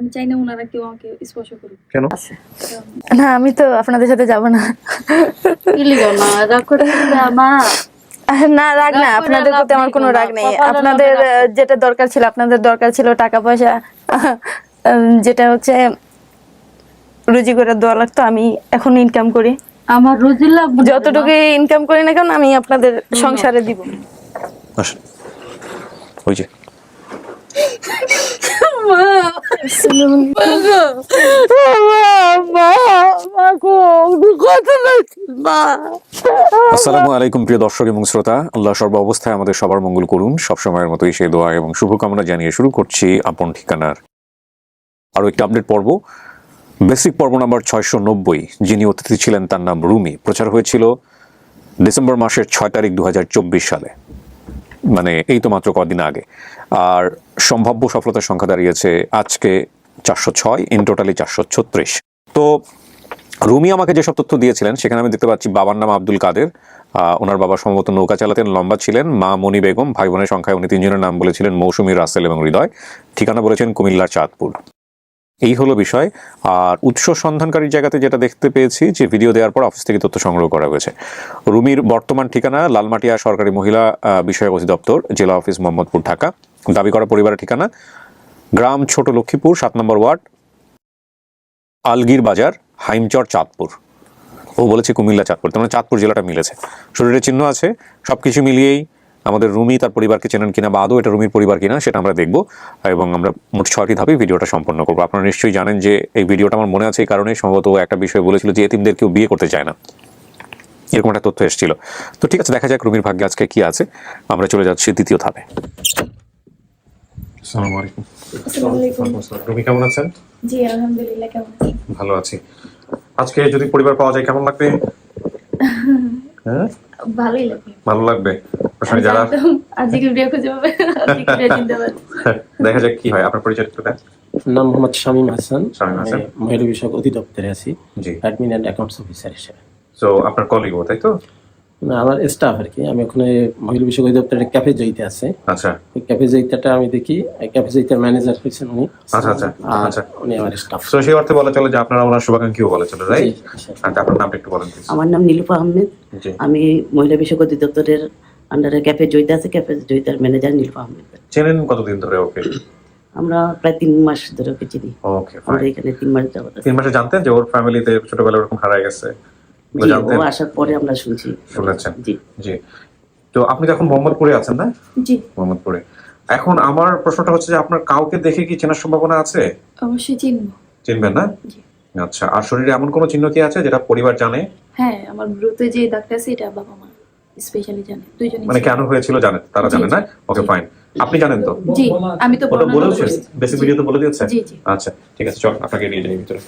আমি চাই না ওনারা কেউ আমাকে স্পর্শ করুক। কেন? না আমি তো আপনাদের সাথে যাব না। না রাগ না আপনাদের প্রতি আমার কোনো রাগ নেই। আপনাদের লোভে যেটা দরকার ছিল আপনাদের দরকার ছিল টাকা পয়সা যেটা হচ্ছে রুজি করে দেওয়া লাগতো আমি এখন ইনকাম করি। আমার রুজি মা। যতটুকু ইনকাম করি না কেন আমি আপনাদের সংসারে দিব। আসেন। ওই যে আসসালামু আলাইকুম, প্রিয় দর্শক এবং শ্রোতা। আল্লাহ সর্ব অবস্থায় আমাদের সবার মঙ্গল করুন। সবসময়ের মতোই সেই দোয়া এবং শুভকামনা জানিয়ে শুরু করছি আপন ঠিকানার। আরও একটি আপডেট পর্ব। বেসিক পর্ব নাম্বার ছয়শো নব্বই। যিনি অতিথি ছিলেন তার নাম রুমি। প্রচার হয়েছিল ডিসেম্বর মাসের ছয় তারিখ দু হাজার চব্বিশ সালে। মানে এই তো মাত্র কদিন আগে। আর সম্ভাব্য সফলতার সংখ্যা দাঁড়িয়েছে আজকে চারশো ছয় ইন টোটালি চারশো ছত্রিশ। তো রুমি আমাকে যেসব তথ্য দিয়েছিলেন, সেখানে আমি দেখতে পাচ্ছি বাবার নাম আব্দুল কাদের ওনার বাবা সম্ভবত নৌকা চালাতেন, লম্বা ছিলেন, মা মনি বেগম, ভাই বোনের সংখ্যায় উনি তিনজনের নাম বলেছিলেন মৌসুমী রাসেল এবং হৃদয়। ঠিকানা বলেছেন কুমিল্লার চাঁদপুর। এই হলো বিষয়। আর উৎস সন্ধানকারীর জায়গাতে যেটা দেখতে পেয়েছি, যে ভিডিও দেওয়ার পর অফিস থেকে তথ্য সংগ্রহ করা হয়েছে। রুমির বর্তমান ঠিকানা, লালমাটিয়া সরকারি মহিলা বিষয়ক অধিদপ্তর, জেলা অফিস মোহাম্মদপুর, ঢাকা। দাবি করা পরিবারের ঠিকানা, গ্রাম ছোট লক্ষ্মীপুর, সাত নম্বর ওয়ার্ড আলগির বাজার হাইমচর, চাঁদপুর। ও বলেছে কুমিল্লা, চাঁদপুর। তার মানে চাঁদপুর জেলাটা মিলেছে। শরীরের চিহ্ন আছে, সবকিছু মিলিয়েই আমাদের রুমি তার পরিবারকে চেনেন কিনা বা আদৌ এটা রুমির পরিবার কিনা সেটা আমরা দেখব এবং আমরা মোট ছয়টি ধাপে ভিডিওটা সম্পন্ন করব। আপনারা নিশ্চয়ই জানেন যে এই ভিডিওটা আমার মনে আছে এই কারণে সম্ভবত একটা বিষয় বলেছিল যে এতিমদের কেউ বিয়ে করতে চায় না। এরকম একটা তথ্য এসেছিল। তো ঠিক আছে দেখা যাক রুমির ভাগ্যে আজকে কি আছে। আমরা চলে যাচ্ছি দ্বিতীয় ধাপে। আসসালামু আলাইকুম। রুমি কেমন আছেন? জি আলহামদুলিল্লাহ কেমন আছেন? ভালো আছি। আজকে যদি পরিবার পাওয়া যায় কেমন লাগবে? হ্যাঁ? ভালোই ভালো লাগবে? প্রশ্নে যারা আজকে বিয়ে খুঁজে পাবে। দেখা যাক কি হয়। আপনার পরিচয় একটু দেন নাম মোহাম্মদ শামীম হাসান। শামীম হাসান। আমি মহিলা বিষয়ক অধিদপ্তরে আছি। জি। অ্যাডমিন অ্যান্ড অ্যাকাউন্টস অফিসার হিসেবে। তো আপনার কলিগ তাই তো? না, আমার স্টাফ আর কি। আমি ওখানে মহিলা বিষয়ক অধিদপ্তরের ক্যাফে জয়িতে আছে। আচ্ছা। ওই ক্যাফে জয়িতাটা আমি দেখি ক্যাফে জয়িতার ম্যানেজার হয়েছেন উনি। আচ্ছা, আচ্ছা, আচ্ছা। উনি আমার স্টাফ তো সেই অর্থে বলা চলে যে আপনারা ওনার শুভাকাঙ্ক্ষীও বলা চলে রাইট আচ্ছা আপনার নামটা একটু বলেন আমার নাম নীলুফা আহমেদ। আমি মহিলা বিষয়ক অধিদপ্তরের আন্ডারে ক্যাফে জয়িতা আছে ক্যাফে জয়িতার ম্যানেজার নীলুফা আহমেদ। চেনেন কতদিন ধরে ওকে? আমরা প্রায় তিন মাস ধরে ওকে চিনি। ওকে আমরা এখানে তিন মাস যাবত তিন মাসে জানতেন যে ওর ফ্যামিলিতে ছোটবেলায় ওরকম হারায় গেছে। ও আসার পরে আমরা শুনছি। শুনেছেন। জি। জি। তো আপনি তো এখন মোহাম্মদপুরে আছেন না? জি। মোহাম্মদপুরে। এখন আমার প্রশ্নটা হচ্ছে যে আপনার কাউকে দেখে কি চেনার সম্ভাবনা আছে? অবশ্যই চিনবো। চিনবেন না? আচ্ছা আর শরীরে এমন কোনো চিহ্ন কি আছে যেটা পরিবার জানে? হ্যাঁ আমার ব্রুতে যে ডাক্তার আছে এটা বাবা মা স্পেশালি জানে। দুইজনই মানে কেন হয়েছিল জানেন তারা জানে না? ওকে ফাইন আপনি জানেন তো? জি আমি তো বলেওছে করেছি। বেসিক জি, ভিডিও তো বলে দিয়েছে? জি জি। আচ্ছা ঠিক আছে চল আপনাকে নিয়ে যাই ভিতরে।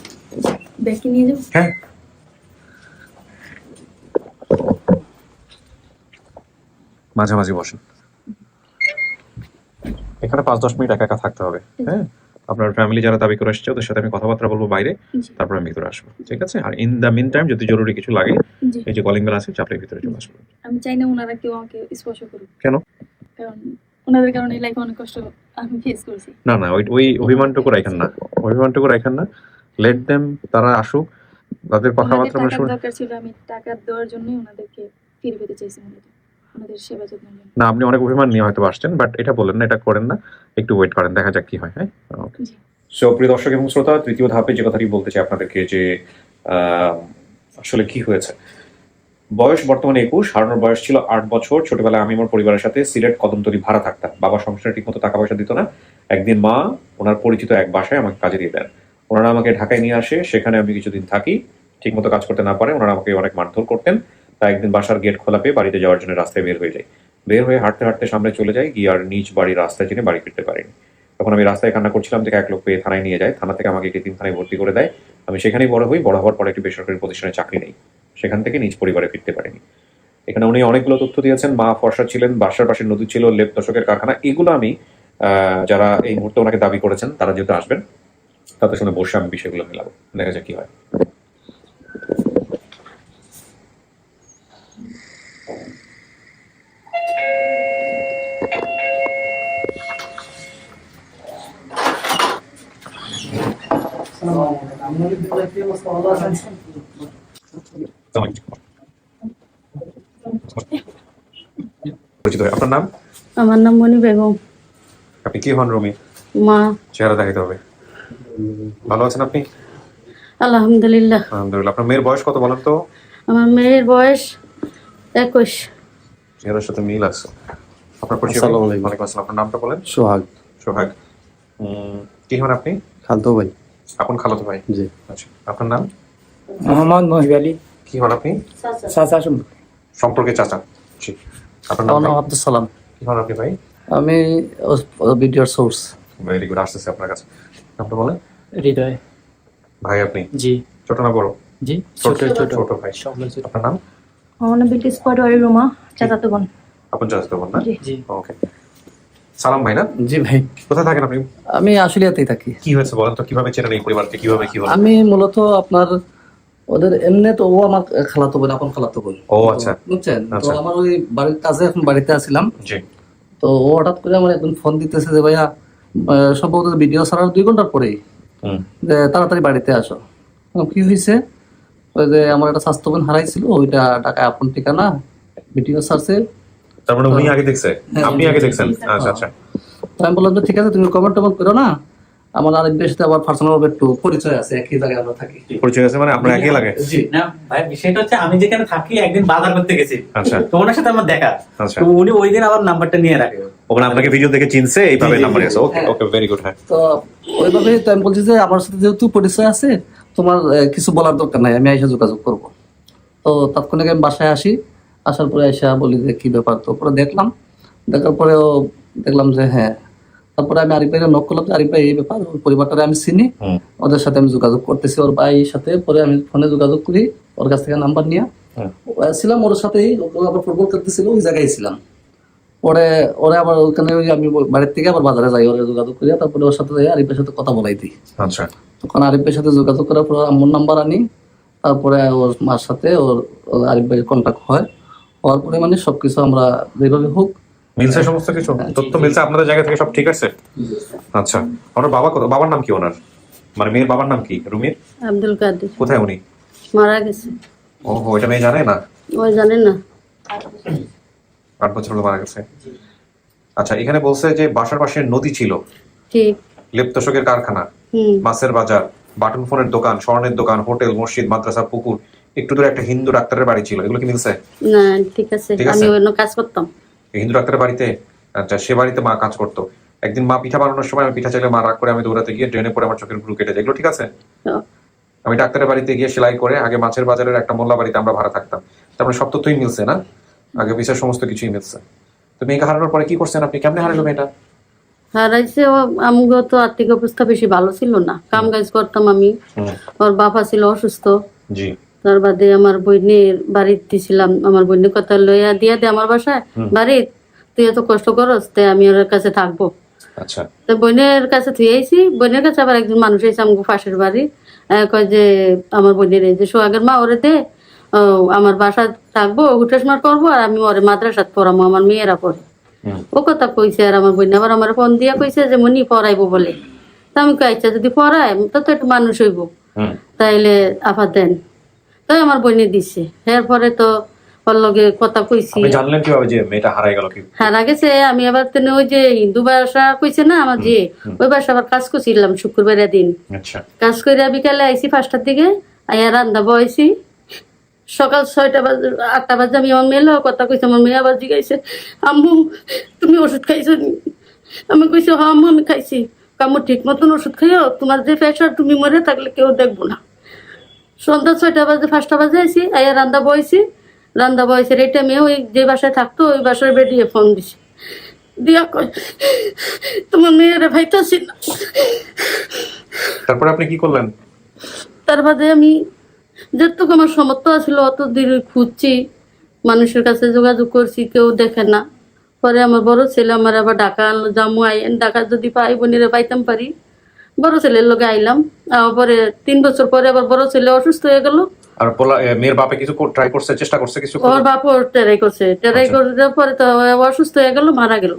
নিয়ে যাব হ্যাঁ। মাঝামাঝি বসেন। এখানে পাঁচ দশ মিনিট একা একা থাকতে হবে হ্যাঁ? আপনার ফ্যামিলি যারা দাবি করে এসছে ওদের সাথে আমি কথাবার্তা বলব বাইরে তারপর আমি ভিতরে আসব ঠিক আছে? আর ইন দ্য মিন টাইম যদি জরুরি কিছু লাগে এই যে কলিং বেল আছে চাপলে ভিতরে চলে আসব আমি চাই না ওনারা কেউ আমাকে স্পর্শ করুক। কেন? কারণ ওনাদের কারণে লাইফে অনেক কষ্ট আমি ফেস করছি। না না ওই ওই অভিমানটুকু রাখেন না। অভিমানটুকু রাখেন না। লেট দেম তারা আসুক। তাদের কথাবার্তা আমরা শুনে দরকার ছিল আমি টাকা দেওয়ার জন্যই ওনাদেরকে ফিরে পেতে চাইছি। না আপনি অনেক অভিমান নিয়ে হয়তো আসছেন বাট এটা বলেন না এটা করেন না। একটু ওয়েট করেন দেখা যাক কি হয় হ্যাঁ? সো প্রিয় দর্শক এবং শ্রোতা তৃতীয় ধাপে যে কথাটি বলতে চাই আপনাদেরকে যে আহ, আসলে কি হয়েছে? বয়স বর্তমানে একুশ হারানোর বয়স ছিল আট বছর। ছোটবেলায় আমি আমার পরিবারের সাথে সিলেট কদমতলি ভাড়া থাকতাম। বাবা সংসারে ঠিকমতো টাকা পয়সা দিত না। একদিন মা ওনার পরিচিত এক বাসায় আমাকে কাজে দিয়ে দেন। ওনারা আমাকে ঢাকায় নিয়ে আসে সেখানে আমি কিছুদিন থাকি। ঠিকমতো কাজ করতে না পারে ওনারা আমাকে অনেক মারধর করতেন। তাই একদিন বাসার গেট খোলা পেয়ে বাড়িতে যাওয়ার জন্য রাস্তায় বের হয়ে যাই বের হয়ে হাঁটতে হাঁটতে সামনে চলে যাই গিয়ে আর নিজ বাড়ির রাস্তায় চিনে বাড়ি ফিরতে পারিনি। তখন আমি রাস্তায় কান্না করছিলাম যে এক লোক পেয়ে থানায় নিয়ে যায়। থানা থেকে আমাকে একটি থানায় ভর্তি করে দেয়। আমি সেখানেই বড় হই, বড় হওয়ার পর একটি বেসরকারি প্রতিষ্ঠানে চাকরি নেই। সেখান থেকে নিজ পরিবারে ফিরতে পারিনি। এখানে উনি অনেকগুলো তথ্য দিয়েছেন। মা ফর্সা ছিলেন, বাসার পাশে নদী ছিল, লেপ দশকের কারখানা। এগুলো আমি যারা এই মুহূর্তে ওনাকে দাবি করেছেন, তারা যেহেতু আসবেন, তাদের সঙ্গে বসে আমি বিষয়গুলো মেলাবো। দেখা যাক কি হয়। পরিচিত আপনার নাম? আমার নাম মনি বেগম। আপনি কি হন রমি? মা। চেহারা দেখাইতে হবে। ভালো আছেন আপনি? আলহামদুলিল্লাহ। আলহামদুলিল্লাহ। আপনার মেয়ের বয়স কত বলেন তো? আমার মেয়ের বয়স একুশ। চেহারার সাথে মিল আছে। আপনার পরিচয় আসসালামু আলাইকুম। ওয়ালাইকুম আসসালাম। আপনার নামটা বলেন? সোহাগ। সোহাগ। কি হন আপনি? খালতো ভাই। আপন খালাতো ভাই। জি। আচ্ছা আপনার নাম? মোহাম্মদ মহিব আলী। কি হন আপনি? চাচা। সম্পর্কে চাচা। জি। আপনার নাম আব্দুল সালাম। কি হন আপনি ভাই? আমি ভিডিওর সোর্স। ভেরি গুড আসতেছে আপনার কাছে। আপনি বলেন। হৃদয়। ভাই আপনি? জি। ছোট না বড়? জি ছোট ছোট ভাই। আপনার নাম? আমার নাম বিলকিস পাটোয়ারি রুমা চাচাতো বোন। আপন চাচাতো বোন না? জি। ওকে। সালাম ভাই না? জি ভাই। কোথায় থাকেন আপনি? আমি আশুলিয়াতেই থাকি। কি হয়েছে বলেন তো কীভাবে চেনেন এই পরিবারকে কীভাবে কি হলো? আমি মূলত আপনার ওদের এমনি তো ও আমার খালাতো বোন আপন খালাতো বোন। ও, আচ্ছা। বুঝছেন? তো আচ্ছা। আমার ওই বাড়ির কাজে এখন বাড়িতে আসছিলাম জি। তো ও হঠাৎ করে আমার একদিন ফোন দিতেছে যে ভাইয়া সম্ভবত ভিডিও ছাড়ার দুই ঘণ্টার পরেই হুম। যে তাড়াতাড়ি বাড়িতে আসো। কি হয়েছে ওই যে আমার একটা স্বাস্থ্য বোন হারাইছিল ওইটা টাকায় আপন ঠিকানা ভিডিও তার মানে উনি আগে দেখছে? হ্যাঁ, আপনি আগে দেখছেন? আচ্ছা আচ্ছা। তো আমি বললাম ঠিক আছে তুমি কমেন্ট টমেন্ট করো না। আমার সাথে আবার পার্সোনাল ভাবে একটু পরিচয় আছে একই জায়গায় আমরা থাকি। পরিচয় আছে মানে আপনার একই লাগে? জি না ভাই বিষয়টা হচ্ছে আমি যেখানে থাকি একদিন বাজার করতে গেছি। আচ্ছা। তো ওনার সাথে আমার দেখা। আচ্ছা। তো উনি ওই দিন আবার নাম্বারটা নিয়ে রাখে। ওখানে আপনাকে ভিডিও দেখে চিনছে এইভাবে নাম্বার আছে। ওকে হ্যাঁ। ওকে ভেরি গুড হ্যাঁ। তো ওইভাবে তো আমি বলছি যে আমার সাথে যেহেতু পরিচয় আছে তোমার কিছু বলার দরকার নাই আমি আইসা যোগাযোগ করব। তো তাৎক্ষণিক আমি বাসায় আসি আসার পরে আইসা বলি যে কি ব্যাপার তো পরে দেখলাম দেখার পরেও দেখলাম যে হ্যাঁ। তারপরে আমি আরিফ ভাইয়ের নক করলাম যে আরিফ ভাই এই ব্যাপার ওই পরিবারটা আমি চিনি ওদের সাথে আমি যোগাযোগ করতেছি ওর ভাইয়ের সাথে। পরে আমি ফোনে যোগাযোগ করি ওর কাছ থেকে নাম্বার নিয়ে। ছিলাম ওর সাথেই ও আবার ফুটবল খেলতেছিল ওই জায়গায় ছিলাম। পরে ওরে আবার ওখানে ওই আমি বাড়ির থেকে আবার বাজারে যাই ওরা যোগাযোগ করি তারপরে ওর সাথে যাই আরিফের সাথে কথা বলাই দিই। আচ্ছা। তখন আরিফের সাথে যোগাযোগ করার পর আম্মুর নাম্বার আনি তারপরে ওর মার সাথে ওর আরিফ ভাইয়ের কন্ট্যাক্ট হয়। হওয়ার পরে মানে সবকিছু আমরা যেভাবে হোক মিলছে সমস্ত কিছু? তথ্য মিলছে আপনাদের জায়গা থেকে সব ঠিক আছে? আচ্ছা। ওনার বাবা কত বাবার নাম কি ওনার? মানে মেয়ের বাবার নাম কি? রুমির? আব্দুল কাদের। কোথায় উনি? মারা গেছে। ও এটা মেয়ে জানে না? ওই জানেন না। আট বছর হলো মারা গেছে। আচ্ছা এখানে বলছে যে বাসার পাশে নদী ছিল। লেপ্তশকের কারখানা মাছের বাজার বাটন ফোনের দোকান স্বর্ণের দোকান হোটেল মসজিদ মাদ্রাসা পুকুর একটু দূরে একটা হিন্দু ডাক্তারের বাড়ি ছিল। এগুলো কি মিলছে? না ঠিক আছে। আমি অন্য কাজ করতাম। হিন্দু ডাক্তারের বাড়িতে? আচ্ছা সে বাড়িতে মা কাজ করতো। একদিন মা পিঠা বানানোর সময় আমি পিঠা চাইলে মা রাগ করে আমি দৌড়াতে গিয়ে ড্রেনে পরে আমার চোখের গুরু কেটে যায়। এগুলো ঠিক আছে? আমি ডাক্তারের বাড়িতে গিয়ে সেলাই করে আগে মাছের বাজারের একটা মোল্লা বাড়িতে আমরা ভাড়া থাকতাম। তারপরে সব তথ্যই মিলছে না? আগে বিষয় সমস্ত কিছুই মিলছে। তো মেয়েকে হারানোর পরে কি করছেন আপনি? কেমনে হারালো মেয়েটা? হারাইছে আমগো তো আর্থিক অবস্থা বেশি ভালো ছিল না। কাম কাজ করতাম আমি। ওর বাবা ছিল অসুস্থ। জি। তার বাদে আমার বোনের বাড়িতে দিছিলাম আমার বোনের কথা লইয়া দিয়া দে আমার বাসায়। বাড়ি তুই এত কষ্ট করস তাই আমি ওর কাছে থাকব। আচ্ছা। তো বোনের কাছে থুই আইছি। বোনের কাছে আবার একজন মানুষ এসে আমাকে পাশের বাড়ি। কয় যে আমার বোনের এই যে সোহাগের মা ওরে দে। আমার বাসা থাকব হুটেসমার করব আর আমি ওরে মাদ্রাসাত পড়াবো আমার মেয়েরা পড়ে। ও কথা কইছে আর আমার বোন আবার আমার ফোন দিয়া কইছে যে মনি পড়াইবো বলে। তা আমি কই আচ্ছা যদি পড়ায় তো তো একটু মানুষ হইব। তাইলে আফা দেন। তাই আমার বোনে দিছে। এরপরে তো ওর লগে কথা কইছি। জানলেন কীভাবে যে মেয়েটা হারাই গেল কি? হারা গেছে আমি আবার তেনে ওই যে হিন্দু কইছে না আমার যে ওই ভাষা আবার কাজ করছিলাম শুক্রবার দিন। আচ্ছা। কাজ করে বিকালে আইছি পাঁচটার দিকে আইয়া রান্না বয়সি সকাল ছয়টা বাজে আটটা বাজে আমি আমার মেয়ের কথা কইছি আমার মেয়ে আবার জিগাইছে আম্মু তুমি ওষুধ খাইছো নি? আমি কইছি হ্যাঁ আম্মু আমি খাইছি। কামু ঠিক মতন ওষুধ খাইও? তোমার যে প্রেশার তুমি মরে থাকলে কেউ দেখব না। সন্ধ্যা ছয়টা বাজে পাঁচটা বাজে আইছি আইয়া রান্না বইছি। রান্না বয়সের এটা টাইমে ওই যে বাসায় থাকতো ওই বাসায় বেরিয়ে ফোন দিছে। দিয়া কয় তোমার মেয়েরা ভাইতাছি না। তারপরে আপনি কি করলেন? তার বাদে আমি যেটুকু আমার সমর্থ আছিল অত দূর খুঁজছি। মানুষের কাছে যোগাযোগ করছি কেউ দেখে না। পরে আমার বড় ছেলে আমার আবার ঢাকা আনলো জামু আইন ঢাকা যদি পাই বোনেরা পাইতাম পারি। বড় ছেলের লোকে আইলাম। পরে তিন বছর পরে আবার বড় ছেলে অসুস্থ হয়ে গেল। আর পোলা মেয়ের বাপে কিছু ট্রাই করছে চেষ্টা করছে কিছু ওর বাপ ওর টেরাই করছে টেরাই করে পরে তো অসুস্থ হয়ে গেল মারা গেল।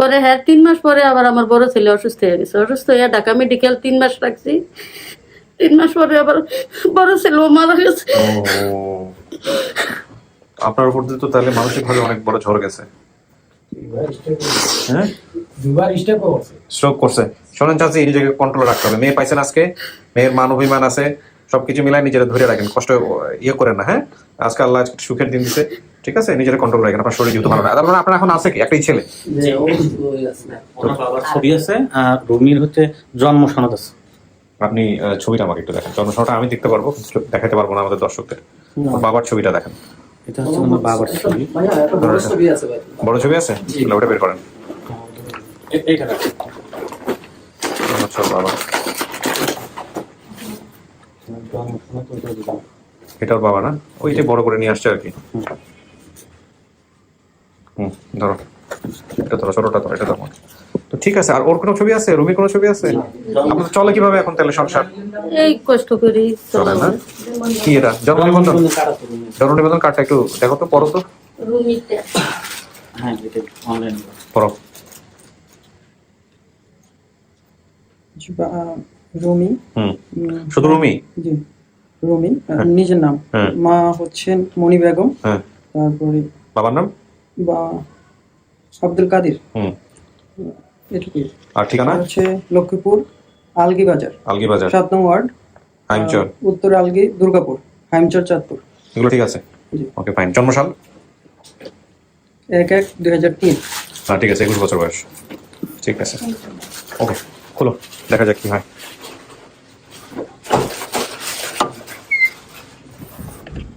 পরে হ্যাঁ তিন মাস পরে আবার আমার বড় ছেলে অসুস্থ হয়ে গেছে। অসুস্থ হয়ে ঢাকা মেডিকেল তিন মাস রাখছি। তিন মাস পরে আবার বড় ছেলেও মারা গেছে আপনার উপর দিয়ে তো তাহলে মানসিক ভাবে অনেক বড় ঝড় গেছে হ্যাঁ দুবার স্ট্রোক করছে শোনেন চাচি নিজেকে কন্ট্রোল রাখতে হবে মেয়ে পাইছেন আজকে মেয়ের মান অভিমান আছে সবকিছু মিলাই নিজেরা ধরে রাখেন কষ্ট ইয়ে করেন না হ্যাঁ আজকে আল্লাহ সুখের দিন দিছে ঠিক আছে নিজের কন্ট্রোল রাখেন আপনার শরীর যেহেতু ভালো না তারপরে আপনার এখন আছে কি একটাই ছেলে। ওনার বাবার ছবি আছে আর রুমির হচ্ছে জন্ম সনদ আছে আপনি ছবিটা আমাকে একটু দেখেন। জন্মসনটা আমি দেখতে পারব দেখাতে পারব না আমাদের দর্শকদের। বাবার ছবিটা দেখেন। এটা হচ্ছে আমার বাবার ছবি। বড় ছবি আছে ভাই। বড় ছবি আছে? তাহলে ওটা বের করেন। এইটা বাবা। এটা ওর বাবা না? ওইটা বড় করে নিয়ে আসছে আর কি। হুম ধরো। এটা ধরো ছোটটা ধরো এটা ধরো। তো ঠিক আছে আর ওর কোনো ছবি আছে? রুমির কোনো ছবি আছে? আপনার চলে কীভাবে এখন তাহলে সংসার? এই কষ্ট করি চলে না? কি এটা? জন্ম নিবন্ধন জন্ম কার্ডটা একটু দেখো তো পড়ো তো। রুমিতে হ্যাঁ এটা অনলাইন পড়ো। রুমি। হুম। শুধু রুমি? জি রুমি হ্যাঁ। নিজের নাম। হ্যাঁ। মা হচ্ছেন মণি বেগম। হ্যাঁ। তারপরে বাবার নাম? বা আব্দুল কাদির। হুম। এটুকুই আর ঠিকানা? হচ্ছে লক্ষ্মীপুর আলগি বাজার আলগি বাজার সাত নং ওয়ার্ড হাইমচর। উত্তর আলগি দুর্গাপুর হাইমচর চাঁদপুর। এগুলো ঠিক আছে? Okay fine. জন্মসাল? এক এক দুই হাজার তিন। হ্যাঁ ঠিক আছে একুশ বছর বয়স। ঠিক আছে। ওকে খোলো দেখা যাক কি হয়।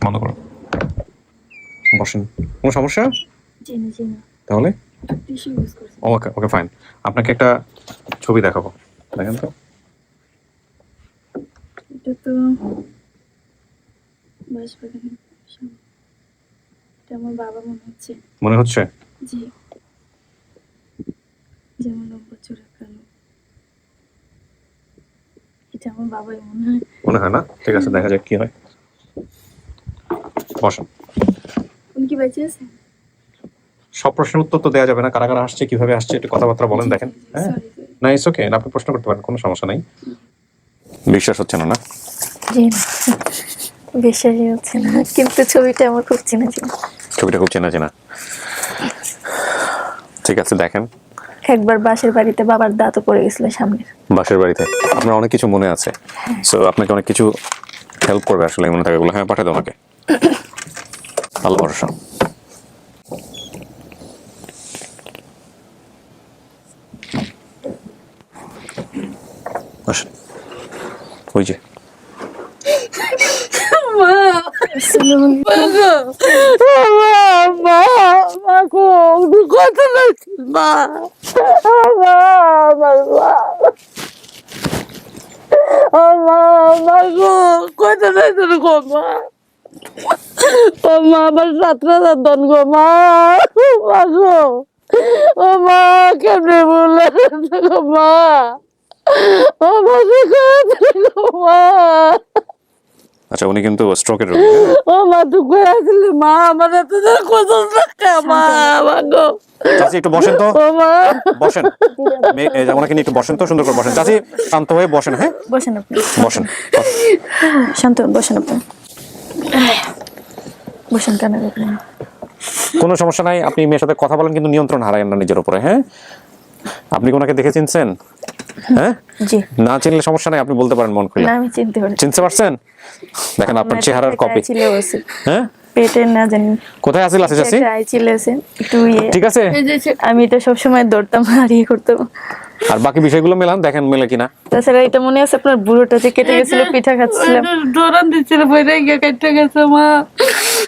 বন্ধ করো। বসেন। কোনো সমস্যা? তাহলে? ওকে ওকে ফাইন আপনাকে একটা ছবি দেখাবো। দেখেন তো। এটা তো এটা আমার বাবা মনে হচ্ছে। মনে হচ্ছে? জি। যেমন নম্বর চোরাকানো এটা আমার বাবাই মনে হয়। মনে হয় না? ঠিক আছে দেখা যাক কি হয়। বসেন উনি কি বেঁচে আছেন? সব প্রশ্নের উত্তর তো দেওয়া যাবে না কারা কারা আসছে কীভাবে আসছে একটু কথাবার্তা বলেন দেখেন হ্যাঁ? না ইটস ওকে আপনি প্রশ্ন করতে পারেন কোনো সমস্যা নাই। বিশ্বাস হচ্ছে না না? বিশ্বাসই হচ্ছে না কিন্তু ছবিটা আমার খুব চেনা ছিল ছবিটা খুব চেনা চেনা। ঠিক আছে দেখেন। একবার বাসের বাড়িতে বাবার দাঁতও পড়ে গেছিল সামনে বাসের বাড়িতে। আপনার অনেক কিছু মনে আছে। সো আপনাকে অনেক কিছু হেল্প করবে আসলে মনে থাকে হ্যাঁ পাঠাতে আমাকে। আল্লাহ ভরসা আসেন। ওই যে। আমার সাতটা দন গো মা। গো ও মা কেমনে বললে গো মা। ও মা মা। আচ্ছা উনি কিন্তু স্ট্রোকের রোগী হ্যাঁ? ও মা তুই কই আসলি মা। আমার এত মা মা চাচি একটু বসেন তো। ও মা। বসেন। মে- ওনাকে নিয়ে একটু বসেন তো সুন্দর করে বসেন। চাচি শান্ত হয়ে বসেন হ্যাঁ? বসেন আপনি। বসেন। শান্ত বসেন আপনি। বসেন কেন আপনি? কোনো সমস্যা নাই আপনি মেয়ের সাথে কথা বলেন কিন্তু নিয়ন্ত্রণ হারায়েন না নিজের উপরে হ্যাঁ? আপনি কি ওনাকে দেখে চিনছেন? হ্যাঁ? না চিনলে সমস্যা নাই আপনি বলতে পারেন মন খুলে। আমি চিনতে পারছি। চিনতে পারছেন? দেখেন আপনার চেহারার কপি ছিল হ্যাঁ? পেটে না জানি। কোথায় আছে চাচি একটা আই আছে একটু ইয়ে। ঠিক আছে। আমি এটা সবসময় দৌড়তাম আর ইয়ে করতাম। আর বাকি বিষয়গুলো মেলান দেখেন মেলে কিনা। তাছাড়া এটা মনে আছে আপনার বুড়োটা যে কেটে গেছিল পিঠা খাচ্ছিলাম দৌড়ান দিচ্ছিল বইরে গিয়ে কেটে গেছে মা।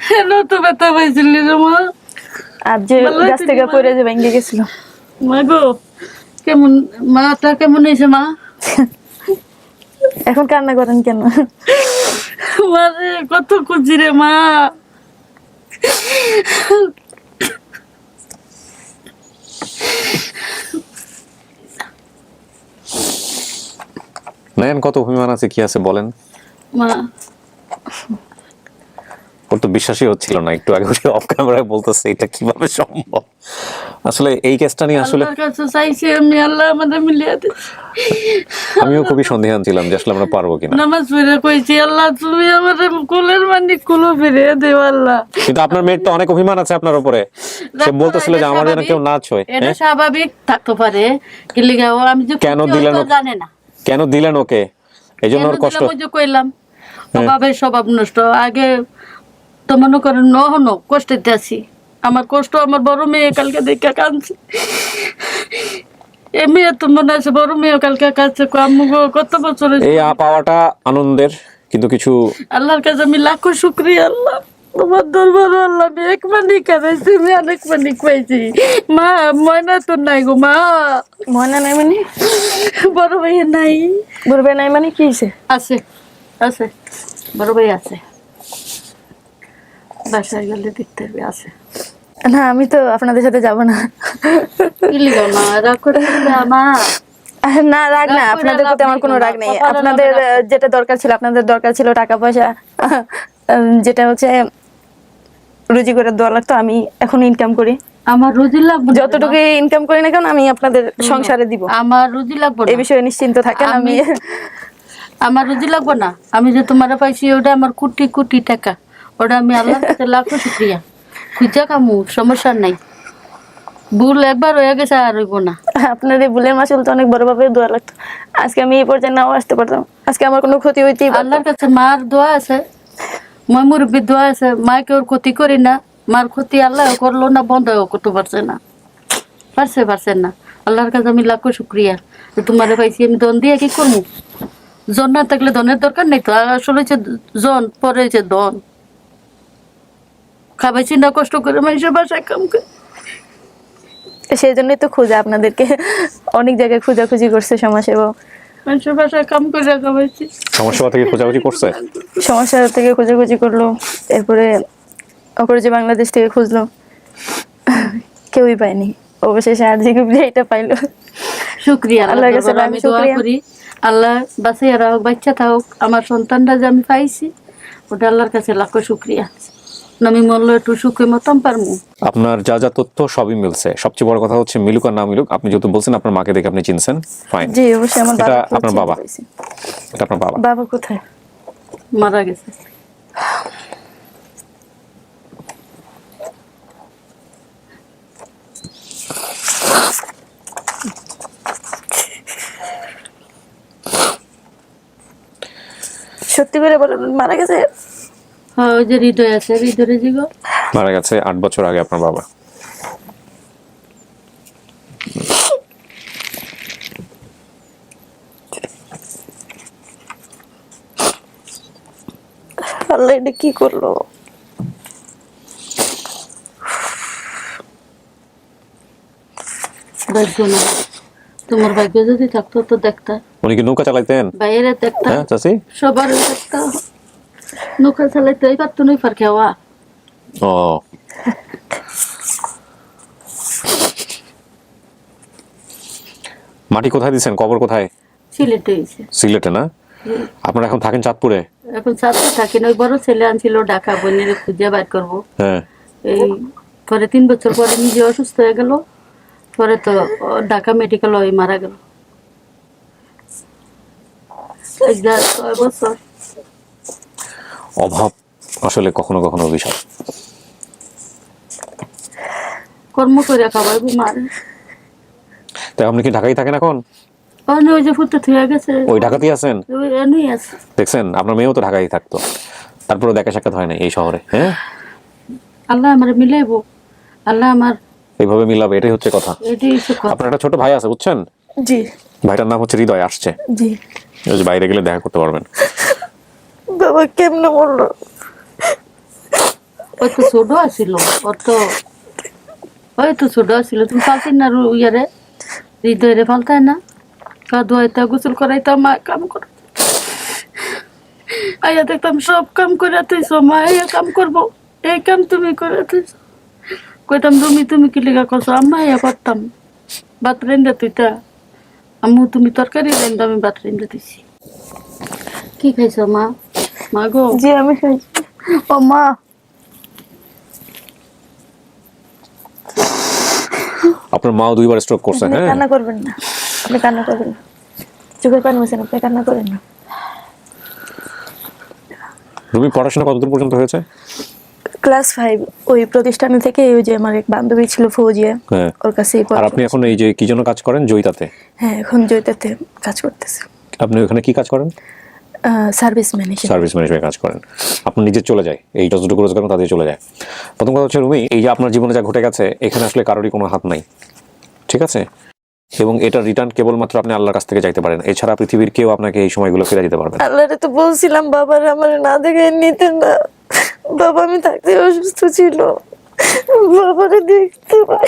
হ্যালো তো ব্যথা পাইছিলি মা। আর যে গাছ থেকে পড়ে যে ভেঙে গেছিল। মা গো কেমন মাটা কেমন হয়েছে মা? এখন কান্না করেন কেন? মারে কত খুঁজি রে মা। নেন কত অভিমান আছে কি আছে বলেন। মা। ওর তো বিশ্বাসই হচ্ছিল না একটু আগে অফ ক্যামেরায় বলতেছে এটা কীভাবে সম্ভব? আসলে এই কেসটা নিয়ে আসলে আমি আল্লাহ আমাদের মিলিয়ে আমিও খুবই সন্দেহান ছিলাম যে আসলে আমরা পারব কিনা। নামাজ পড়ে কইছি আল্লাহ তুমি আমাদের কুলের মানি কুলো ফিরিয়ে দেও আল্লাহ। কিন্তু আপনার মেয়ের তো অনেক অভিমান আছে আপনার উপরে। সে বলতেছিল যে আমার যেন কেউ না ছয় এটা স্বাভাবিক থাকতে পারে। কি লিগা ও আমি যে কেন ও দিলেন ওকে? জানে না। কেন দিলেন ওকে? এই জন্য ওর কষ্ট। কইলাম অভাবের স্বভাব নষ্ট। আগে তো মনে করেন নহনো কষ্টেতে আছি আমার কষ্ট আমার বড় মেয়ে কালকে দেখে কাঁদছে। এ মেয়ে তো মনে আছে বড় মেয়ে কালকে কাঁদছে। আম্মু গো কত বছর এই পাওয়াটা আনন্দের কিন্তু কিছু আল্লাহর কাছে আমি লাখো শুক্রিয়া আল্লাহ। তোমার দরবার আল্লাহ আমি এক মানিক কাঁদাইছি আমি অনেক মানিক পাইছি মা ময়না তো নাই গো মা। ময়না নাই মানে? বড় ভাইয়া নাই। নাই মানে কি হয়েছে আছে আছে। বড় ভাই আছে। বাসায় গেলে দেখতে হবে আছে। না আমি তো আপনাদের সাথে যাব না। না রাগ না আপনাদের প্রতি আমার কোনো রাগ নেই। আপনাদের যেটা দরকার ছিল আপনাদের দরকার ছিল টাকা পয়সা যেটা হচ্ছে রুজি করে দেওয়া লাগতো আমি এখন ইনকাম করি। আমার রুজি লাগবে যতটুকু ইনকাম করি না কেন আমি আপনাদের সংসারে দিব। আমার রুজি লাগবে এই বিষয়ে নিশ্চিন্ত থাকেন আমি আমি- আমার রুজি লাগবে না। আমি যে তোমার পাইছি ওটা আমার কোটি কোটি টাকা। ওটা আমি আল্লাহর কাছে লাখো শুক্রিয়া। খুঁজা সমস্যা নাই। ভুল একবার হয়ে গেছে আর হইব না। আপনার এই ভুলের মাসুল তো অনেক লাগতো। আজকে আমি এই পর্যায়ে নাও আসতে পারতাম। আজকে আমার কোনো ক্ষতি পারতো। আল্লাহর কাছে মার দোয়া আছে মই মুরব্বীর দোয়া আছে মাকে ওর ক্ষতি করি না। মার ক্ষতি আল্লাহ করল না বন্ধ করতে পারছে না। পারছে পারছে না। আল্লাহর কাছে আমি লাখো শুক্রিয়া। তোমারে পাইছি আমি দন দিয়ে কি করব জন না থাকলে দনের দরকার নেই তো। আসলে হচ্ছে জন পরে হচ্ছে দন খাবাইছি না কষ্ট করে মানুষের বাসায় কাম করে। সেই জন্যই তো খোঁজা আপনাদেরকে। অনেক জায়গায় খোঁজাখুঁজি করছে সমাজসেবা মানুষের বাসায় কাম করে খাবাইছি সমস্যা থেকে খোঁজাখুঁজি করছে? সমস্যা থেকে খোঁজাখুঁজি করল এরপরে অপরাজে বাংলাদেশ থেকে খুঁজলো কেউই পায়নি। অবশেষে আর যে এটা পাইলো। শুক্রিয়া আল্লাহর কাছে আল্লাহ আমি দোয়া। করি। আল্লাহ বাঁচিয়ে রাখুক বাচ্চা থাকুক। আমার সন্তানরা যে আমি পাইছি ওটা আল্লাহর কাছে লাখো শুক্রিয়া। আমি মরলো একটু সুখে মতন পারমু। আপনার যা যা তথ্য সবই মিলছে। সবচেয়ে বড় কথা হচ্ছে মিলুক আর না মিলুক আপনি যেহেতু বলছেন আপনার মাকে দেখে আপনি চিনছেন ফাইন জি অবশ্যই আমার বাবা আপনার বাবা? এটা আপনার বাবা। বাবা কোথায়? মারা গেছে। সত্যি করে বলেন মারা গেছে? ওই যে হৃদয় আছে হৃদয় জিগো মারা গেছে আট বছর আগে আপনার বাবা। আল্লাহ এটা কি করল? ভাগ্য না। তোমার ভাগ্য যদি থাকতো তো দেখতা উনি কি নৌকা চালাইতেন? বাইরে দেখতা হ্যাঁ চাচি? সবার নৌকা চালাইতে এই পারতো নই পার খাওয়া। ও। মাটি কোথায় দিছেন? কবর কোথায়? সিলেটে হয়েছে সিলেটে না? আপনারা এখন থাকেন চাঁদপুরে? এখন ছাত্র থাকেন ওই বড় ছেলে আনছিল ঢাকা বোনের খুঁজে বাইর করব। হ্যাঁ। এই পরে তিন বছর পরে নিজে অসুস্থ হয়ে গেল পরে তো ঢাকা মেডিকেল ওই মারা গেল। ছয় বছর। অভাব আসলে কখনো কখনো অভিশাপ কর্ম করে খাবার তাই আপনি কি ঢাকায় থাকেন এখন? ওই যে ফুটে থুয়ে গেছে। ওই ঢাকাতেই আছেন? দেখছেন আপনার মেয়েও তো ঢাকায় থাকতো। তারপরে দেখা সাক্ষাৎ হয় না এই শহরে হ্যাঁ? আল্লাহ আমার মিলাইবো। আল্লাহ আমার এইভাবে মিলাবে এটাই হচ্ছে কথা। আপনার একটা ছোট ভাই আছে বুঝছেন? জি। ভাইটার নাম হচ্ছে হৃদয় আসছে। জি। বাইরে গেলে দেখা করতে পারবেন। বাবা কেমনে বলল? ওই তো ছোট আছিল ওর তো ওই তো ছোট আছিল। তুমি পালতেন না রু- ইয়ারে? হৃদয়রে পালতায় না? কাদুয়াইতা গোসল করাইতা মা কাম কর আইয়া দেখতাম সব কাম করে তুইছ মা আইয়া কাম করব এই কাম তুমি করে তুইছ কইতাম তুমি তুমি কি লিগা করছ? আম্মা আইয়া করতাম ভাত রেন্দা তুইতা আম্মু তুমি তরকারি রেন্দা আমি ভাত রেন্দা দিছি কি খাইছো মা? মা গো জি আমি খাইছি ও মা। আপনার মাও দুইবার স্ট্রোক করছে হ্যাঁ? কান্না করবেন না। আপনি কান্না করবেন না। চোখের পানি বসেন আপনি কান্না করেন না। রুমি পড়াশোনা কতদূর পর্যন্ত হয়েছে? ক্লাস ফাইভ ওই প্রতিষ্ঠান থেকে ওই যে আমার এক বান্ধবী ছিল ফৌজিয়া হ্যাঁ। ওর কাছেই আর আপনি এখন এই যে কি জন্য কাজ করেন? জয়িতাতে? হ্যাঁ এখন জয়িতাতে কাজ করতেছে। আপনি ওখানে কি কাজ করেন? সার্ভিস ম্যানেজার সার্ভিস ম্যানেজমেন্ট কাজ করেন। আপনি নিজে চলে যায়। এই যতটুকু রোজগার করেন তাদের চলে যায়। প্রথম কথা হচ্ছে রুমি এই যে আপনার জীবনে যা ঘটে গেছে এখানে আসলে কারোরই কোনো হাত নাই। ঠিক আছে? এবং এটা রিটার্ন কেবলমাত্র আপনি আল্লাহর কাছ থেকে চাইতে পারেন। এছাড়া পৃথিবীর কেউ আপনাকে এই সময়গুলো ফিরে দিতে পারবে না। আল্লাহরে তো বলছিলাম বাবার আমার না দেখে নিতেন না। বাবা আমি থাকতে অসুস্থ ছিল। বাবারে দেখতে পাই।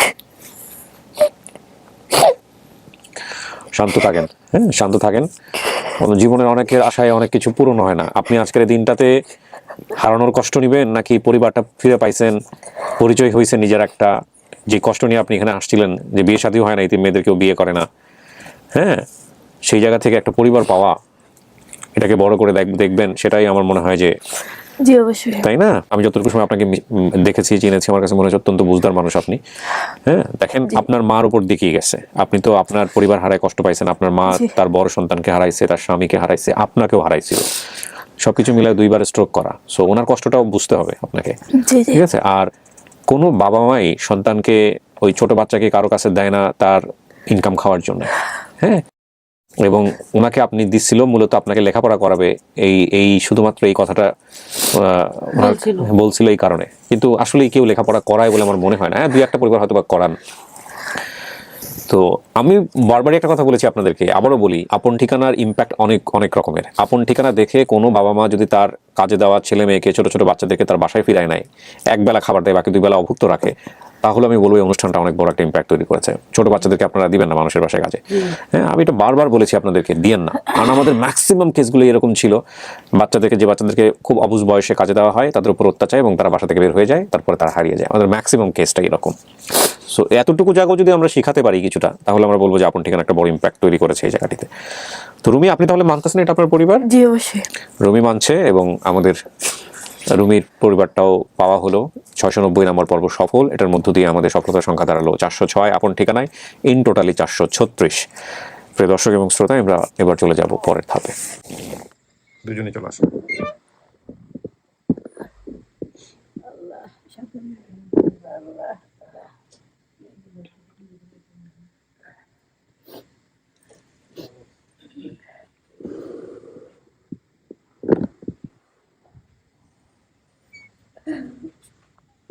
শান্ত থাকেন। হ্যাঁ শান্ত থাকেন। কোনো জীবনের অনেকের আশায় অনেক কিছু পূরণ হয় না। আপনি আজকের দিনটাতে হারানোর কষ্ট নেবেন নাকি পরিবারটা ফিরে পাইছেন, পরিচয় হয়েছে নিজের একটা, যে কষ্ট নিয়ে আপনি এখানে আসছিলেন, যে বিয়ে শাদী হয় না ইতি মেয়েদের কেউ বিয়ে করে না। হ্যাঁ সেই জায়গা থেকে একটা পরিবার পাওয়া, এটাকে বড় করে দেখ- দেখবেন, সেটাই আমার মনে হয় যে জি অবশ্যই। তাই না? আমি যতটুকু সময় আপনাকে দেখেছি চিনেছি আমার কাছে মনে হচ্ছে অত্যন্ত বুঝদার মানুষ আপনি। হ্যাঁ দেখেন আপনার মার উপর দেখিয়ে গেছে। আপনি তো আপনার পরিবার হারায় কষ্ট পাইছেন আপনার মা তার বড় সন্তানকে হারাইছে তার স্বামীকে হারাইছে আপনাকেও হারাইছিল। সবকিছু মিলে দুইবার স্ট্রোক করা। সো ওনার কষ্টটাও বুঝতে হবে আপনাকে। ঠিক আছে? আর কোনো বাবা মাই সন্তানকে ওই ছোট বাচ্চাকে কারও কাছে দেয় না তার ইনকাম খাওয়ার জন্য। হ্যাঁ? এবং ওনাকে আপনি দিচ্ছিল মূলত আপনাকে লেখাপড়া করাবে এই এই শুধুমাত্র এই কথাটা বলছিল। এই কারণে। কিন্তু আসলে কেউ লেখাপড়া করায় বলে আমার মনে হয় না। হ্যাঁ দুই একটা পরিবার হয়তো বা করান। তো আমি বারবারই একটা কথা বলেছি আপনাদেরকে আবারও বলি আপন ঠিকানার ইম্প্যাক্ট অনেক অনেক রকমের। আপন ঠিকানা দেখে কোনো বাবা মা যদি তার কাজে দেওয়া ছেলে মেয়েকে ছোট ছোট বাচ্চাদেরকে তার বাসায় ফিরায় নেয় এক বেলা খাবার দেয় বাকি দুই বেলা অভুক্ত রাখে তাহলে আমি বলব এই অনুষ্ঠানটা অনেক বড় একটা ইম্প্যাক্ট তৈরি করেছে। ছোট বাচ্চাদেরকে আপনারা দিবেন না মানুষের বাসায় কাজে। হ্যাঁ আমি এটা বারবার বলেছি আপনাদেরকে দিয়েন না। কারণ আমাদের ম্যাক্সিমাম কেসগুলো এরকম ছিল। বাচ্চাদেরকে যে বাচ্চাদেরকে খুব অবুজ বয়সে কাজে দেওয়া হয় তাদের উপর অত্যাচার এবং তারা বাসা থেকে বের হয়ে যায় তারপরে তারা হারিয়ে যায়। আমাদের ম্যাক্সিমাম কেসটা এরকম। সো এতটুকু জায়গাও যদি আমরা শিখাতে পারি কিছুটা তাহলে আমরা বলব যে আপন ঠিকানা একটা বড় ইম্প্যাক্ট তৈরি করেছে এই জায়গাটিতে। তো রুমি আপনি তাহলে মানতেছেন এটা আপনার পরিবার? জি অবশ্যই। রুমি মানছে এবং আমাদের রুমির পরিবারটাও পাওয়া হলো। ছয়শো নব্বই নম্বর পর্ব সফল। এটার মধ্য দিয়ে আমাদের সফলতার সংখ্যা দাঁড়াল চারশো ছয়, আপন ঠিকানায় ইন টোটালি চারশো ছত্রিশ। প্রিয় দর্শক এবং শ্রোতা, আমরা এবার চলে যাব পরের ধাপে। দুজনে চলে আসো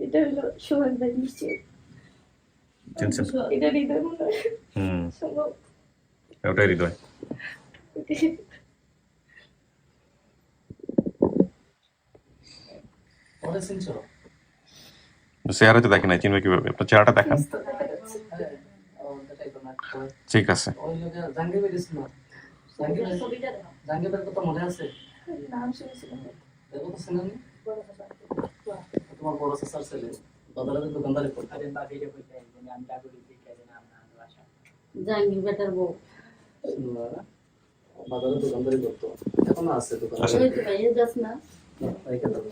এটা হলো সোহাগ ভাই নিশ্চয় এটা হৃদয় মনে হয় সম্ভব ওটাই হৃদয় চেহারা তো দেখে নাই চিনবে কীভাবে আপনার চেহারাটা দেখান ঠিক আছে জাহাঙ্গীরের কথা মনে আছে নাম শুনেছিলাম তোমার বড় স্যার ছেলে বাজারে দোকানদারি করতে জাহাঙ্গীর বেটার বউ। বাজারে দোকানদারি করতো এখনও আছে দোকান। ওই তো যাস না। রেখে দেবো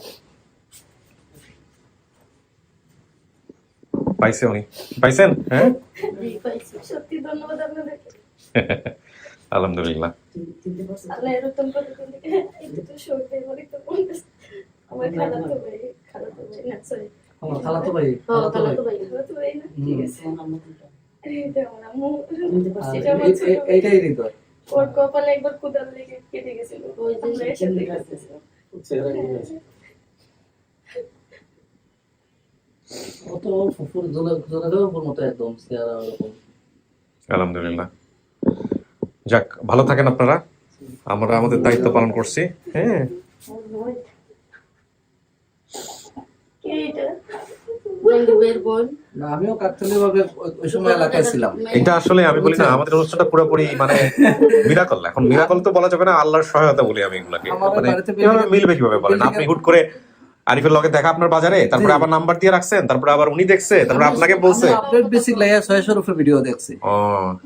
পাইছে উনি। পাইছেন? হ্যাঁ? সত্যি ধন্যবাদ আপনাদেরকে। আলহামদুলিল্লাহ। আল্লাহ এরকম একটু তো আছে। আমার ভাই। খালাতো ভাই না সরি আমার খালাতো ভাই ভাই খালাতো ভাই না? ঠিক আছে এটা আমার আম্মু। আর এটা আমার এই- ছোট এই- এইটাই হৃদয়। ওর কপালে একবার কুদাল লেগে কেটে গেছিল। ওই যে আমরা একসাথে কাটতেছিলাম চেহারা ঠিক আছে অত ফুফুর জোরে জোরে উপর মতো একদম চেহারা ওরকম। আলহামদুলিল্লাহ। যাক ভালো থাকেন আপনারা। আমরা আমাদের দায়িত্ব পালন করছি। হ্যাঁ কে এটা জাহাঙ্গীর ভাইয়ের বোন না আমিও কাকতালীয় ভাবে ওই- ওই সময় এলাকায় ছিলাম। এটা আসলে আমি বলি না আমাদের অনুষ্ঠানটা পুরোপুরি মানে মিরাকল। এখন মিরাকল তো বলা যাবে না আল্লাহর সহায়তা বলি আমি এগুলাকে। মানে বাড়িতে কীভাবে building- মিলবে কীভাবে বলেন। আপনি হুট করে আরিফের লগে দেখা আপনার বাজারে তারপরে আবার নাম্বার দিয়ে রাখছেন তারপরে আবার উনি দেখছে তারপরে আপনাকে বলছে। আপডেট বেসিক লাইয়া ছয়শোর উপরে ভিডিও দেখছি।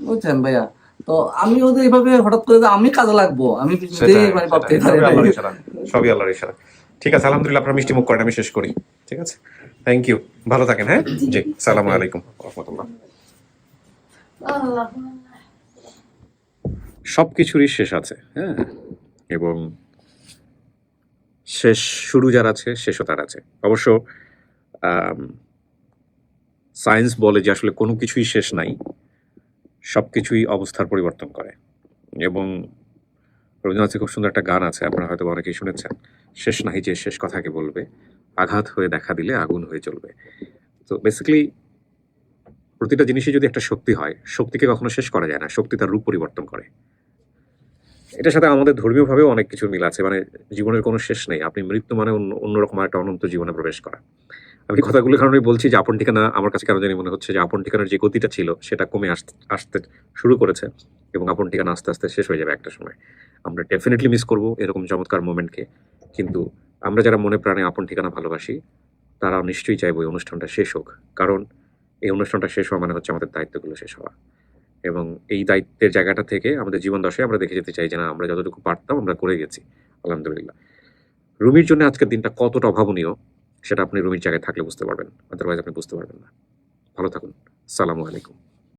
বুঝছেন ভাইয়া? তো আমি ওদের এইভাবে হঠাৎ করে আমি কাজে লাগবো আমি মানে সবই আল্লাহর ইশারা। ঠিক আছে আলহামদুলিল্লাহ আপনার মিষ্টি মুখ করেন আমি শেষ করি। ঠিক আছে? থ্যাংক ইউ ভালো থাকেন হ্যাঁ? জি সালামু আলাইকুম রহমতুল্লাহ। সব কিছুরই শেষ আছে হ্যাঁ? এবং শেষ শুরু যার আছে শেষও তার আছে। অবশ্য সায়েন্স বলে যে আসলে কোনো কিছুই শেষ নাই সব কিছুই অবস্থার পরিবর্তন করে। এবং রবীন্দ্রনাথের খুব সুন্দর একটা গান আছে, আপনারা হয়তো অনেকেই শুনেছেন। শেষ নাহি যে শেষ কথাকে বলবে। আঘাত হয়ে দেখা দিলে আগুন হয়ে চলবে তো বেসিক্যালি প্রতিটা জিনিসই যদি একটা শক্তি হয়, শক্তিকে কখনো শেষ করা যায় না, শক্তি তার রূপ পরিবর্তন করে। এটার সাথে আমাদের ধর্মীয়ভাবেও অনেক কিছু মিল আছে মানে জীবনের কোনো শেষ নেই। আপনি মৃত্যু মানে অন্য, অন্যরকম একটা অনন্ত জীবনে প্রবেশ করা। আমি কথাগুলো কারণে বলছি যে আপন ঠিকানা আমার কাছে কারণ জানি মনে হচ্ছে যে আপন ঠিকানার যে গতিটা ছিল, সেটা কমে আসতে আসতে শুরু করেছে এবং আপন ঠিকানা আস্তে আস্তে শেষ হয়ে যাবে একটা সময়। আমরা ডেফিনেটলি মিস করব এরকম চমৎকার মোমেন্টকে কিন্তু আমরা যারা মনে প্রাণে আপন ঠিকানা ভালোবাসি তারা নিশ্চয়ই চাইব এই অনুষ্ঠানটা শেষ হোক। কারণ এই অনুষ্ঠানটা শেষ হওয়া মানে হচ্ছে আমাদের দায়িত্বগুলো শেষ হওয়া। এবং এই দায়িত্বের জায়গাটা থেকে আমাদের জীবন দশায় আমরা দেখে যেতে চাই যে না, আমরা যতটুকু পারতাম আমরা করে গেছি। আলহামদুলিল্লাহ। রুমির জন্য আজকের দিনটা কতটা অভাবনীয় সেটা আপনি রুমির জায়গায় থাকলে বুঝতে পারবেন আদারওয়াইজ আপনি বুঝতে পারবেন না। ভালো থাকুন। সালামু আলাইকুম।